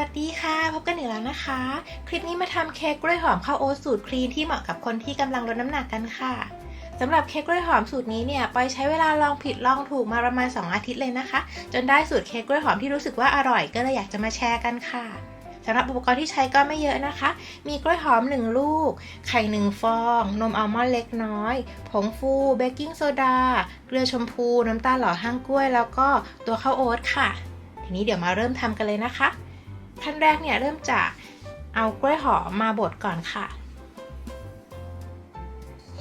วัสดีค่ะ พบกันอีกแล้วนะคะ คลิปนี้มาทำเค้กกล้วยหอมข้าวโอ๊ตสูตรคลีนที่เหมาะกับคนที่กำลังลดน้ำหนักกันค่ะสำหรับเค้กกล้วยหอมสูตรนี้เนี่ยปอยใช้เวลาลองผิดลองถูกมาประมาณ 2 อาทิตย์เลยนะคะ จนได้สูตรเค้กกล้วยหอมที่รู้สึกว่าอร่อยก็เลยอยากจะมาแชร์กันค่ะสำหรับอุปกรณ์ที่ใช้ก็ไม่เยอะนะคะ มีกล้วยหอม 1 ลูก ไข่ 1 ฟอง นมอัลมอนด์เล็กน้อย ผงฟู เบกกิ้งโซดา เกลือชมพู น้ำตาลหล่อห้างกล้วย แล้วก็ตัวข้าวโอ๊ตค่ะ ทีนี้เดี๋ยวมาเริ่มทำกันเลยนะคะ ขั้นแรกเนี่ยเริ่มจากเอากล้วยหอมมาบดก่อนค่ะ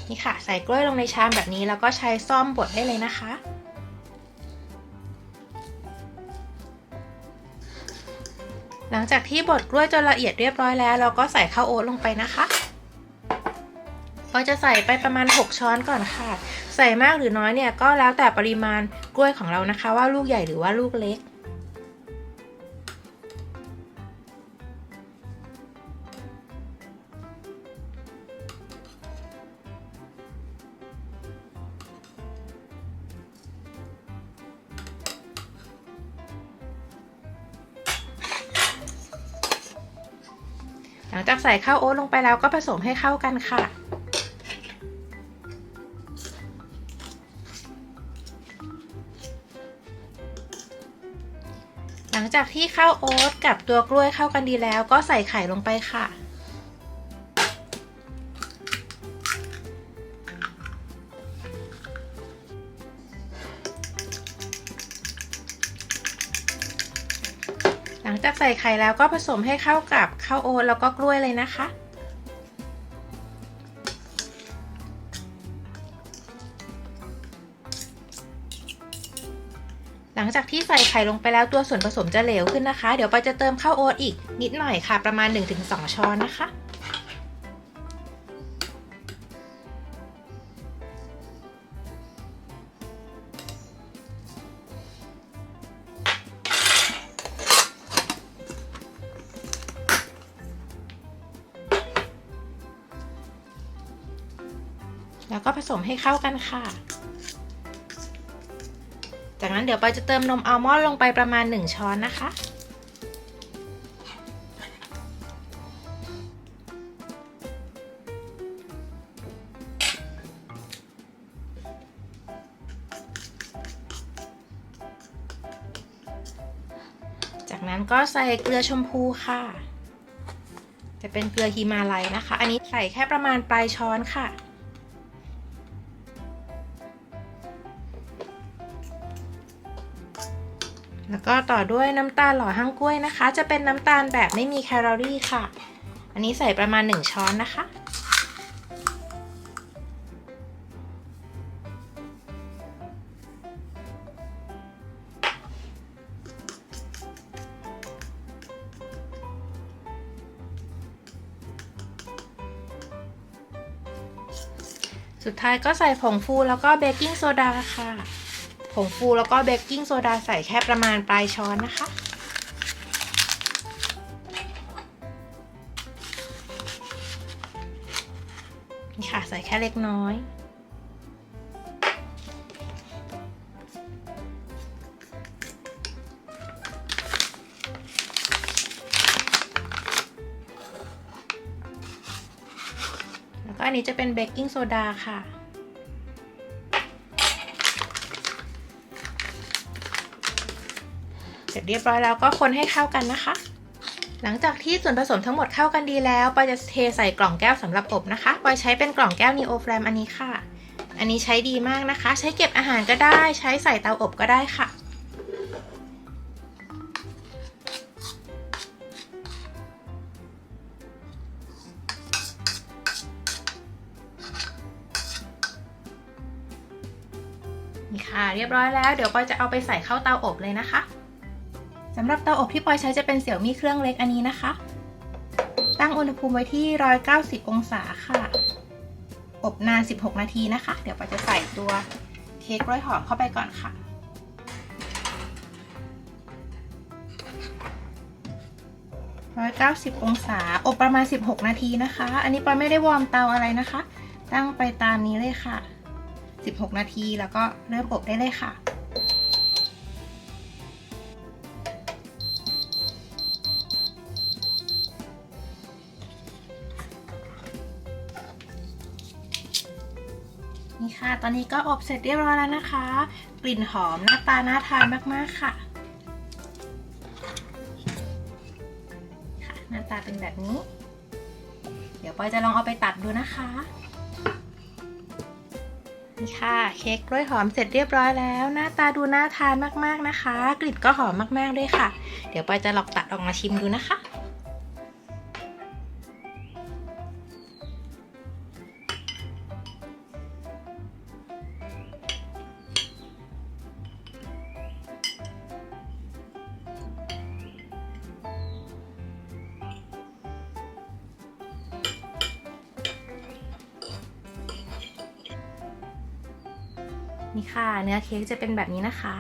นี่ค่ะ ใส่กล้วยลงในชามแบบนี้ แล้วก็ใช้ซ่อมบดได้เลยนะคะ หลังจากที่บดกล้วยจนละเอียดเรียบร้อยแล้ว เราก็ใส่ข้าวโอ๊ตลงไปนะคะก็จะใส่ไปประมาณ 6 ช้อนก่อนค่ะ ใส่มากหรือน้อยเนี่ยก็แล้วแต่ปริมาณกล้วยของเรานะคะ ว่าลูกใหญ่หรือว่าลูกเล็ก หลังจากใส่ข้าวโอ๊ตลงไปแล้วก็ผสมให้เข้ากันค่ะ หลังจากที่ข้าวโอ๊ตกับตัวกล้วยเข้ากันดีแล้วก็ใส่ไข่ลงไปค่ะ ลังจากใส่ไข่แล้วก็ผสมให้เข้ากับข้าวโอ๊ตแล้วก็กล้วยเลยนะคะ หลังจากที่ใส่ไข่ลงไปแล้วตัวส่วนผสมจะเหลวขึ้นนะคะ เดี๋ยวปอยจะเติมข้าวโอ๊ตอีกนิดหน่อยค่ะ ประมาณ 1-2 ช้อนนะคะ แล้วก็ผสมให้เข้ากันค่ะ จากนั้นเดี๋ยวปอยจะเติมนมอัลมอนด์ลงไปประมาณ 1 ช้อนนะคะ จากนั้นก็ใส่เกลือชมพูค่ะจะเป็นเกลือฮิมาลัยนะคะ อันนี้ใส่แค่ประมาณปลายช้อนค่ะ แล้วก็ต่อด้วยน้ำตาลหล่อห้างกล้วยนะคะ จะเป็นน้ำตาลแบบไม่มีแคลอรี่ค่ะ อันนี้ใส่ประมาณ 1 ช้อนนะคะ สุดท้ายก็ใส่ผงฟูแล้วก็เบกกิ้งโซดาค่ะ ผงฟูแล้วก็เบกกิ้งโซดาใส่แค่ประมาณปลายช้อนนะคะ นี่ค่ะใส่แค่เล็กน้อยแล้วก็อันนี้จะเป็นเบกกิ้งโซดาค่ะ เสร็จเรียบร้อยแล้วก็คนให้เข้ากันนะคะ หลังจากที่ส่วนผสมทั้งหมดเข้ากันดีแล้วปอยจะเทใส่กล่องแก้วสำหรับอบนะคะปอยใช้เป็นกล่องแก้ว Neo Flam อันนี้ค่ะ อันนี้ใช้ดีมากนะคะ ใช้เก็บอาหารก็ได้ ใช้ใส่เตาอบก็ได้ค่ะนี่ค่ะ เรียบร้อยแล้ว เดี๋ยวปอยจะเอาไปใส่เข้าเตาอบเลยนะคะ สำหรับเตาอบที่ปอยใช้จะเป็นเสี่ยวมี่เครื่องเล็กอันนี้นะคะ ตั้งอุณหภูมิไว้ที่ 190 องศาค่ะ อบนาน 16 นาทีนะคะ เดี๋ยวปอยจะใส่ตัวเค้กกล้วยหอมเข้าไปก่อนค่ะ 190 องศา อบประมาณ 16 นาทีนะคะ อันนี้ปอยไม่ได้วอร์มเตาอะไรนะคะ ตั้งไปตามนี้เลยค่ะ 16 นาทีแล้วก็เริ่มอบได้เลยค่ะ นี่ค่ะ ตอนนี้ก็อบเสร็จเรียบร้อยแล้วนะคะ กลิ่นหอมหน้าตาน่าทานมากๆค่ะ ค่ะ หน้าตาเป็นแบบนี้ เดี๋ยวปอยจะลองเอาไปตัดดูนะคะ นี่ค่ะ เค้กกล้วยหอมเสร็จเรียบร้อยแล้ว หน้าตาดูน่าทานมากๆนะคะ กลิ่นก็หอมมากๆด้วยค่ะ เดี๋ยวปอยจะลองตัดออกมาชิมดูนะคะ นี่ค่ะ เนื้อเค้กจะเป็นแบบนี้นะคะ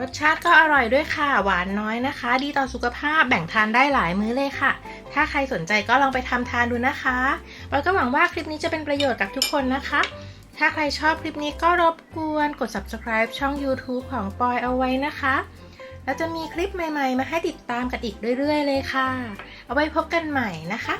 รสชาติก็อร่อยด้วยค่ะ หวานน้อยนะคะ ดีต่อสุขภาพแบ่งทานได้หลายมื้อเลยค่ะ ถ้าใครสนใจก็ลองไปทำทานดูนะคะปอยก็หวังว่าคลิปนี้จะเป็นประโยชน์กับทุกคนนะคะถ้าใครชอบคลิปนี้ก็รบกวนกด subscribe ช่อง YouTube ของปอยเอาไว้นะคะ แล้วจะมีคลิปใหม่ๆ มาให้ติดตามกันอีกเรื่อยๆ เลยค่ะ เอาไว้พบกันใหม่นะคะ